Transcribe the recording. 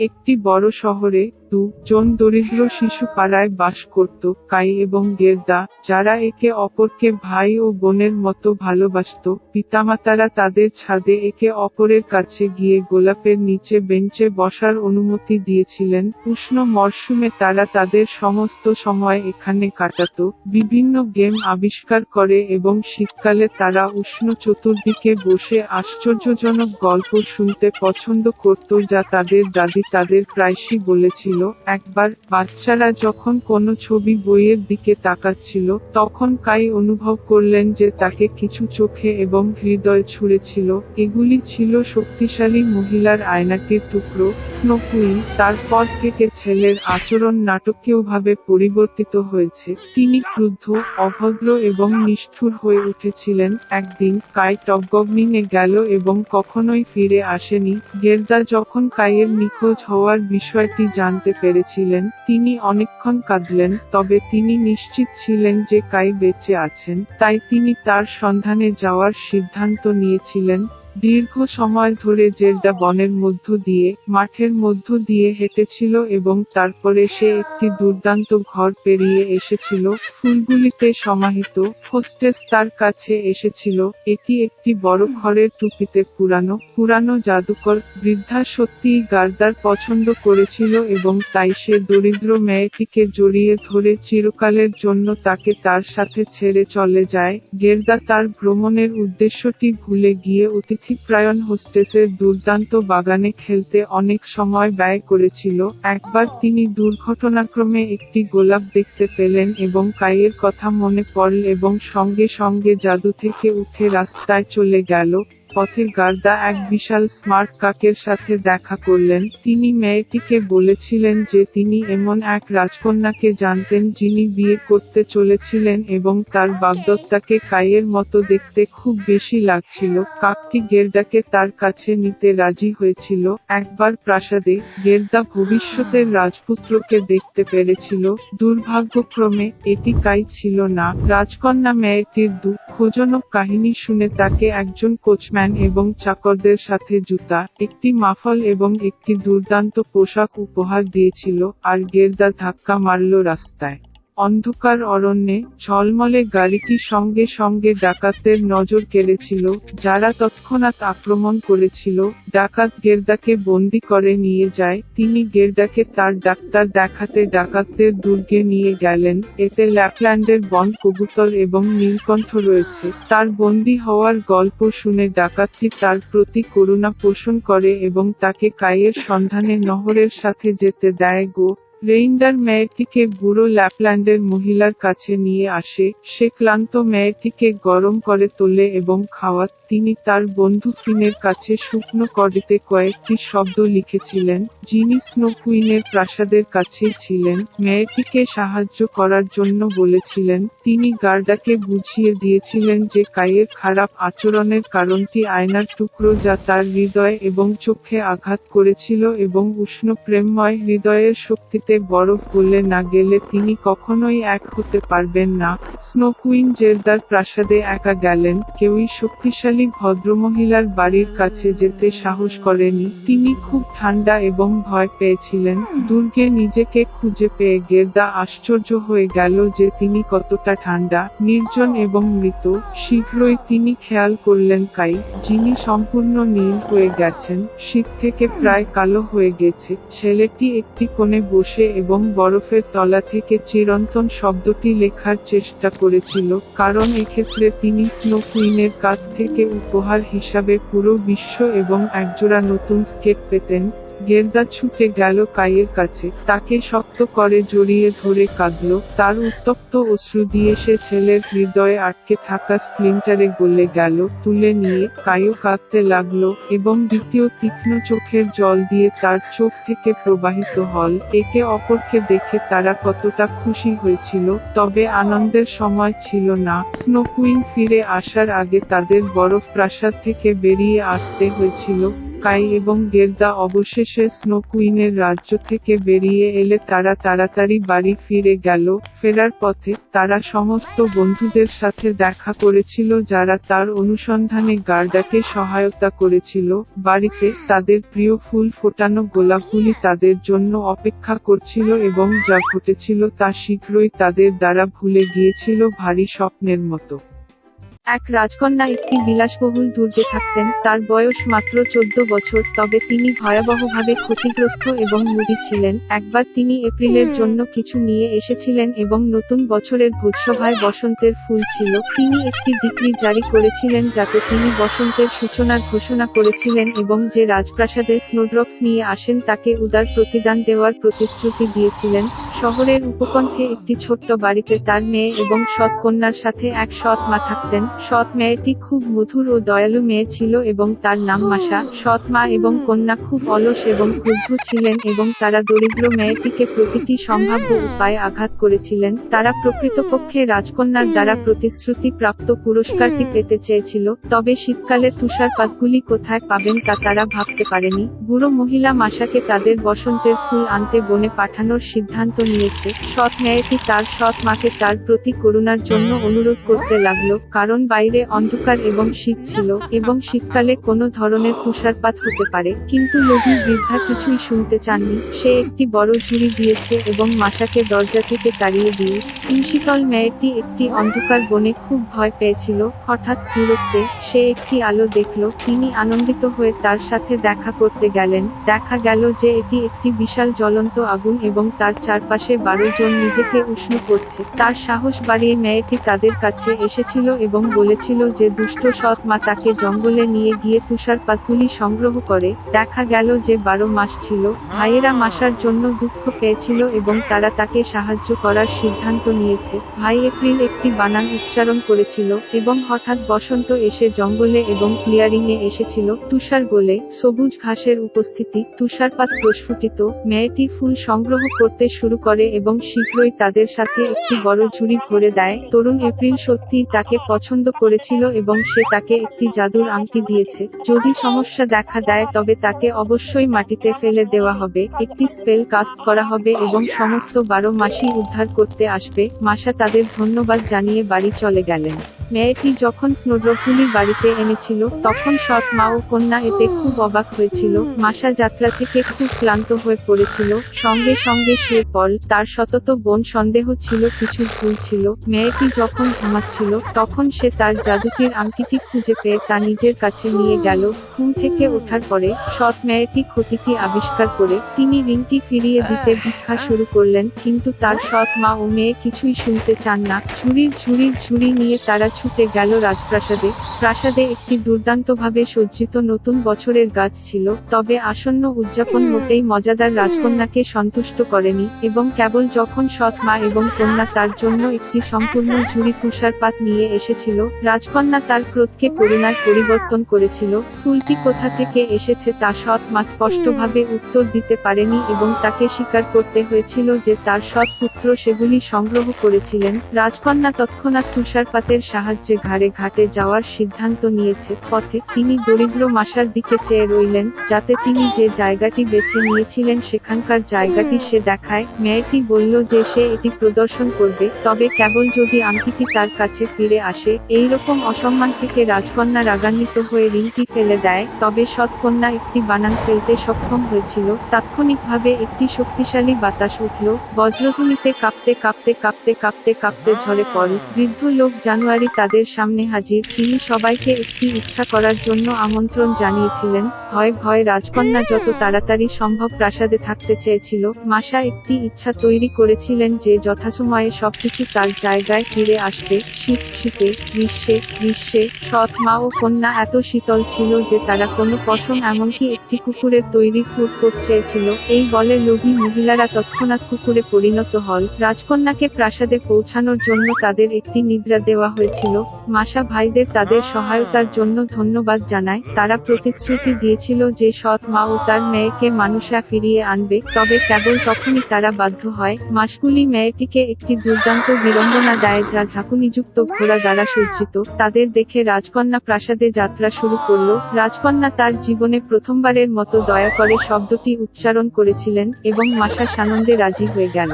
একটি বড় শহরে দু জন দরিদ্র শিশু পাড়ায় বাস করত, কাই এবং গেরদা, যারা একে অপরকে ভাই ও বোনের মতো ভালোবাসত। পিতামাতারা তাদের ছাদে একে অপরের কাছে গিয়ে গোলাপের নিচে বেঞ্চে বসার অনুমতি দিয়েছিলেন। উষ্ণ মরশুমে তারা তাদের সমস্ত সময় এখানে কাটাতো। বিভিন্ন গেম আবিষ্কার করে এবং শীতকালে তারা উষ্ণ চতুর্দিকে বসে আশ্চর্যজনক গল্প শুনতে পছন্দ করত, যা তাদের দাদি তাদের প্রায়শই বলেছিল, একবার বাচ্চারা যখন কোনো ছবি বইয়ের দিকে তাকাচ্ছিল, তখন কাই অনুভব করলেন যে তাকে কিছু চোখে এবং হৃদয় ছুঁড়েছিল। এগুলি ছিল শক্তিশালী মহিলার আয়নাটির টুকরো স্নোকুইন তারপর থেকে ছেলের আচরণ নাটকীয়ভাবে পরিবর্তিত হয়েছে। তিনি ক্রুদ্ধ, অভদ্র এবং নিষ্ঠুর হয়ে উঠেছিলেন। একদিন কাই টগগগনিনে গেল এবং কখনোই ফিরে আসেনি। গেরদা যখন কাইয়ের নিখোঁজ হওয়ার বিষয়টি জানতে পেরেছিলেন, তিনি অনেকক্ষণ কাঁদলেন, তবে তিনি নিশ্চিত ছিলেন যে কাই বেঁচে আছেন, তাই তিনি তার সন্ধানে যাওয়ার সিদ্ধান্ত নিয়েছিলেন। দীর্ঘ সময় ধরে জেরডা বনের মধ্য দিয়ে, মাঠের মধ্য দিয়ে হেঁটেছিল এবং তারপরে সে একটি দুর্দান্ত ঘর পেরিয়ে এসেছিল, ফুলগুলিতে সমাহিত, হোস্টেস তার কাছে এসেছিল, এটি একটি বড় ঘরের টুপিতে পুরানো পুরানো জাদুকর, বৃদ্ধা সত্যিই গার্দার পছন্দ করেছিল এবং তাই সে দরিদ্র মেয়েটিকে জড়িয়ে ধরে চিরকালের জন্য তাকে তার সাথে ছেড়ে চলে যায়। গেরদা তার ভ্রমণের উদ্দেশ্যটি ভুলে গিয়ে অতিথিপ্রায়ণ হোস্টেসের দুর্দান্ত বাগানে খেলতে অনেক সময় ব্যয় করেছিল, একবার তিনি দুর্ঘটনাক্রমে একটি গোলাপ দেখতে পেলেন এবং কাইয়ের কথা মনে পড়ল এবং সঙ্গে সঙ্গে জাদু থেকে উঠে রাস্তায় চলে গেল। পথের গার্দা এক বিশাল স্মার্ট কাকের সাথে দেখা করলেন। তিনি মেয়েটিকে বলেছিলেন যে তিনি এমন এক রাজকন্যাকে জানতেন যিনি বিয়ে করতে চলেছিলেন এবং তার বাগদত্তাকে কাইয়ের মতো দেখতে খুব বেশি লাগছিল। কাকটি গেরদাকে তার কাছে নিতে রাজি হয়েছিল। একবার প্রাসাদে গেরদা ভবিষ্যতের রাজপুত্রকে দেখতে পেরেছিল। দুর্ভাগ্যক্রমে এটি কাই ছিল না। রাজকন্যা মেয়েটির দুঃখজনক কাহিনী শুনে তাকে একজন কোচম্যান এবং চাকরদের সাথে জুতা, একটি মাফল এবং একটি দুর্দান্ত পোশাক উপহার দিয়েছিল আর গেরদা ধাক্কা মারল রাস্তায়। অন্ধকার অরণ্যে ঝলমলে গাড়িটি সঙ্গে সঙ্গে ডাকাতদের নজর কেড়েছিল, যারা তৎক্ষণাৎ আক্রমণ করেছিল, ডাকাত গেরদাকে বন্দি করে নিয়ে যায়, তিনি গেরদাকে তার ডাক্তার দেখাতে ডাকাতদের দুর্গে নিয়ে গেলেন, এতে ল্যাপল্যান্ডের বন কবুতর এবং নীলকণ্ঠ রয়েছে, তার বন্দি হওয়ার গল্প শুনে ডাকাতটি তার প্রতি করুণা পোষণ করে এবং তাকে কায়ের সন্ধানে নহরের সাথে যেতে দেয় গো। রেইন্ডার মেয়েটিকে বুড়ো ল্যাপল্যান্ডের মহিলার কাছে নিয়ে আসে, সে ক্লান্ত মেয়েটিকে গরম করে তোলে এবং খাওয়াত তিনি তার বন্ধু ফিনের কাছে শুকনো কডিতে কয়েকটি শব্দ লিখেছিলেন, যিনি স্নো কুইনের প্রাসাদের কাছেই ছিলেন, মেয়েটিকে সাহায্য করার জন্য বলেছিলেন, তিনি গার্ডাকে বুঝিয়ে দিয়েছিলেন যে কায়ের খারাপ আচরণের কারণটি আয়নার টুকরো যা তার হৃদয় এবং চোখে আঘাত করেছিল এবং উষ্ণ প্রেমময় হৃদয়ের শক্তিতে বরফ গলে না গেলে তিনি কখনোই এক হতে পারবেন না। স্নো কুইন জেরদার প্রাসাদে একা গেলেন, কেউই শক্তিশালী ভদ্রমহিলার বাড়ির কাছে যেতে সাহস করেনি। তিনি খুব ঠান্ডা এবং ভয় পেয়েছিলেন। দুর্গে নিজেকে খুঁজে পেয়ে গেরদা আশ্চর্য হয়ে গেল যে তিনি কতটা ঠান্ডা, নির্জন এবং মৃত। শীঘ্রই তিনি খেয়াল করলেন কাই, যিনি সম্পূর্ণ নীল হয়ে গেছেন। শীত থেকে প্রায় কালো হয়ে গেছে। ছেলেটি একটি কোণে বসে এবং বরফের তলা থেকে চিরন্তন শব্দটি লেখার চেষ্টা করেছিল, কারণ এক্ষেত্রে তিনি স্নো কুইনের কাছ থেকে উপহার হিসাবে পুরো বিশ্ব এবং একজোড়া নতুন স্কেট পেতেন। গেরদা ছুটে গেল কাইয়ের কাছে। তাকে শক্ত করে জড়িয়ে ধরে কাঁদল। তার উত্তপ্ত অশ্রু দিয়ে সে ছেলের হৃদয়ে আটকে থাকা স্প্লিন্টারে গলে গেল। তুলে নিয়ে কায়ও কাঁদতে লাগল এবং দ্বিতীয় তীক্ষ্ণ চোখের জল দিয়ে তার চোখ থেকে প্রবাহিত হল। একে অপরকে দেখে তারা কতটা খুশি হয়েছিল, তবে আনন্দের সময় ছিল না। স্নো কুইন ফিরে আসার আগে তাদের বরফ প্রাসাদ থেকে বেরিয়ে আসতে হয়েছিল। কাই এবং গেরদা অবশেষে স্নো কুইনের রাজ্য থেকে বেরিয়ে এলে তারা তাড়াতাড়ি বাড়ি ফিরে গেল। ফেরার পথে তারা সমস্ত বন্ধুদের সাথে দেখা করেছিল যারা তার অনুসন্ধানে গার্ডাকে সহায়তা করেছিল। বাড়িতে তাদের প্রিয় ফুল ফোটানো গোলাপগুলি তাদের জন্য অপেক্ষা করছিল এবং যা ঘটেছিল তা শীঘ্রই তাদের দ্বারা ভুলে গিয়েছিল ভারী স্বপ্নের মতো। এক রাজকন্যা একটি বিলাসবহুল দুর্গে থাকতেন। তার বয়স মাত্র চোদ্দ বছর তবে তিনি ভয়াবহভাবে ক্ষতিগ্রস্ত এবং মুদি ছিলেন। একবার তিনি এপ্রিলের জন্য কিছু নিয়ে এসেছিলেন এবং নতুন বছরের ভোজসভায় বসন্তের ফুল ছিল। তিনি একটি ডিগ্রি জারি করেছিলেন যাতে তিনি বসন্তের সূচনার ঘোষণা করেছিলেন এবং যে রাজপ্রাসাদে স্নোড্রপস নিয়ে আসেন তাকে উদার প্রতিদান দেওয়ার প্রতিশ্রুতি দিয়েছিলেন। শহরের উপকণ্ঠে একটি ছোট্ট বাড়িতে তার মেয়ে এবং সৎ কন্যার সাথে এক সৎ মা থাকতেন। সৎ মেয়েটি খুব মধুর ও দয়ালু মেয়ে ছিল এবং তার নাম মাসা সৎ মা এবং কন্যা খুব অলস এবং ক্রুদ্ধ ছিলেন এবং তারা দরিদ্র মেয়েটিকে প্রতিটি সম্ভাব্য উপায়ে আঘাত করেছিলেন। তারা প্রকৃতপক্ষে রাজকন্যার দ্বারা প্রতিশ্রুতি প্রাপ্ত পুরস্কারটি পেতে চেয়েছিল, তবে শীতকালে তুষারপাতগুলি কোথায় পাবেন তা তারা ভাবতে পারেনি। বুড়ো মহিলা মাসাকে তাদের বসন্তের ফুল আনতে বনে পাঠানোর সিদ্ধান্ত নিয়েছে। সৎ মেয়েটি তার সৎ মাকে তার প্রতি করুণার জন্য অনুরোধ করতে লাগল, কারণ বাইরে অন্ধকার এবং শীত ছিল, এবং শীতকালে কোনো ধরনের তুষারপাত হতে পারে। কিন্তু লোভী বৃদ্ধা কিছুই শুনতে চাননি। সে একটি বড় ঝুড়ি দিয়েছে এবং মাসাকে দরজা থেকে তাড়িয়ে দিয়ে হিমশীতল মেয়েটি একটি অন্ধকার বনে খুব ভয় পেয়েছিল, হঠাৎ দূরত্বে সে একটি আলো দেখল। তিনি আনন্দিত হয়ে তার সাথে দেখা করতে গেলেন। দেখা গেল যে এটি একটি বিশাল জ্বলন্ত আগুন এবং তার চারপাশে বারো জন নিজেকে উষ্ণ করছে। তার সাহস বাড়িয়ে মেয়েটি তাদের কাছে এসেছিল এবং বলেছিল যে দুষ্ট সৎ মা তাকে জঙ্গলে নিয়ে গিয়ে তুষারপাতগুলি সংগ্রহ করে। দেখা গেল যে বারো মাস ছিল। ভাইয়েরা মাসার জন্য দুঃখ পেয়েছিল এবং তারা তাকে সাহায্য করার সিদ্ধান্ত নিয়েছে। ভাই এপ্রিল একটি বানান উচ্চারণ করেছিল এবং হঠাৎ বসন্ত এসে জঙ্গলে এবং ক্লিয়ারিং এ এসেছিল। তুষার গোলে সবুজ ঘাসের উপস্থিতি, তুষারপাত প্রস্ফুটিত, মেয়েটি ফুল সংগ্রহ করতে শুরু করে এবং শীঘ্রই তাদের সাথে একটি বড় ঝুড়ি ভরে দেয়। তরুণ এপ্রিল সত্যিই তাকে পছন্দ করেছিল এবং সে তাকে একটি জাদুর আংটি দিয়েছে। যদি সমস্যা দেখা দেয় তবে তাকে অবশ্যই মাটিতে ফেলে দেওয়া হবে। একটি স্পেল কাস্ট করা হবে এবং সমস্ত বারো মাসই উদ্ধার করতে আসবে। মাসা তাদের ধন্যবাদ জানিয়ে বাড়ি চলে গেলেন। মেয়েটি যখন স্নোড্রপগুলি বাড়িতে এনেছিল তখন সৎ মা ও কন্যা এতে খুব অবাক হয়েছিল। মাসা যাত্রা থেকে খুব ক্লান্ত হয়ে পড়েছিল। সঙ্গে সঙ্গে শুয়ে পড়ল। তার সতত বোন সন্দেহ ছিল, কিছু ভুল ছিল। মেয়েটি যখন ঘুমাচ্ছিল, তখন সে তার জাদুকির আংটিটি খুঁজে পেয়ে তা নিজের কাছে নিয়ে গেল। ঘুম থেকে ওঠার পরে সৎ মেয়েটি ক্ষতিটি আবিষ্কার করে তিনি রিংটি ফিরিয়ে দিতে ভিক্ষা শুরু করলেন, কিন্তু তার সৎ মা ও মেয়ে কিছুই শুনতে চান না। ঝুড়ির ঝুড়ির ঝুড়ি নিয়ে তারা ছুটে গেল রাজপ্রাসাদে। প্রাসাদে একটি দুর্দান্তভাবে সজ্জিত নতুন বছরের গাছ ছিল, তবে আসন্ন উদযাপন মোটেই মজাদার রাজকন্যাকে সন্তুষ্ট করেনি এবং কেবল যখন সৎ মা এবং কন্যা তার জন্য একটি সম্পূর্ণ ঝুড়ি তুষারপাত নিয়ে এসেছিল রাজকন্যা তার ক্রোধকে করুণায় পরিবর্তন করেছিল ফুলটি কোথা থেকে এসেছে তা সৎ মা স্পষ্টভাবে উত্তর দিতে পারেনি এবং তাকে স্বীকার করতে হয়েছিল যে তার সৎ পুত্র সেগুলি সংগ্রহ করেছিলেন রাজকন্যা তৎক্ষণাৎ তুষারপাতের সাহায্যে ঘাড়ে ঘাটে যাওয়ার সিদ্ধান্ত নিয়েছে পথে তিনি দরিদ্র মাসার দিকে চেয়ে রইলেন যাতে তিনি যে জায়গাটি বেছে নিয়েছিলেন সেখানকার জায়গাটি সে দেখায় মেয়েটি বলল যে সে এটি প্রদর্শন করবে, তবে কেবল যদি আংটিটি তার কাছে ফিরে আসে এই রকম অসম্মান থেকে রাজকন্যা রাগান্বিত হয়ে রিংটি ফেলে দেয়, তবে সৎকন্যা একটি বানান ফেলতে সক্ষম হয়েছিল, তাৎক্ষণিকভাবে একটি শক্তিশালী বাতাস উঠল, বজ্রধ্বনিতে কাঁপতে কাঁপতে কাঁপতে কাঁপতে কাঁপতে ঝরে পড়ল বৃদ্ধ লোক জানুয়ারি তাদের সামনে হাজির, তিনি সবাইকে একটি ইচ্ছা করার জন্য আমন্ত্রণ জানিয়েছিলেন, ভয় ভয় রাজকন্যা যত তাড়াতাড়ি সম্ভব প্রাসাদে থাকতে চেয়েছিল মাসা একটি ইচ্ছা তৈরি করেছিলেন যে যথাসময়ে সবকিছু তার জায়গায় ফিরে আসবে। শীত, শীতে, গ্রীষ্মে গ্রীষ্মে, সৎ মা ও কন্যা এত শীতল ছিল যে তারা কোনো পশম এমনকি একটি কুকুরের তৈরি ফুট করতে চেয়েছিল। এই বলে লোভী মহিলারা তৎক্ষণাৎ কুকুরে পরিণত হল। রাজকন্যাকে প্রাসাদে পৌঁছানোর জন্য তাদের একটি নিদ্রা দেওয়া হয়েছিল। মাসা ভাইদের তাদের সহায়তার জন্য ধন্যবাদ জানায়। তারা প্রতিশ্রুতি দিয়েছিল যে সৎ মা ও তার মেয়েকে মানুষা ফিরিয়ে আনবে। তবে কেবল তখনই তারা বাধ্য হয়। মাসগুলি মেয়েটিকে একটি দুর্দান্ত বিড়ম্বনা দেয় যা ঝাঁকুনিযুক্ত ঘোড়া দ্বারা সজ্জিত। তাদের দেখে রাজকন্যা প্রাসাদে যাত্রা শুরু করল। রাজকন্যা তার জীবনে প্রথমবারের মতো দয়া করে শব্দটি উচ্চারণ করেছিলেন এবং মাসা সানন্দে রাজি হয়ে গেল।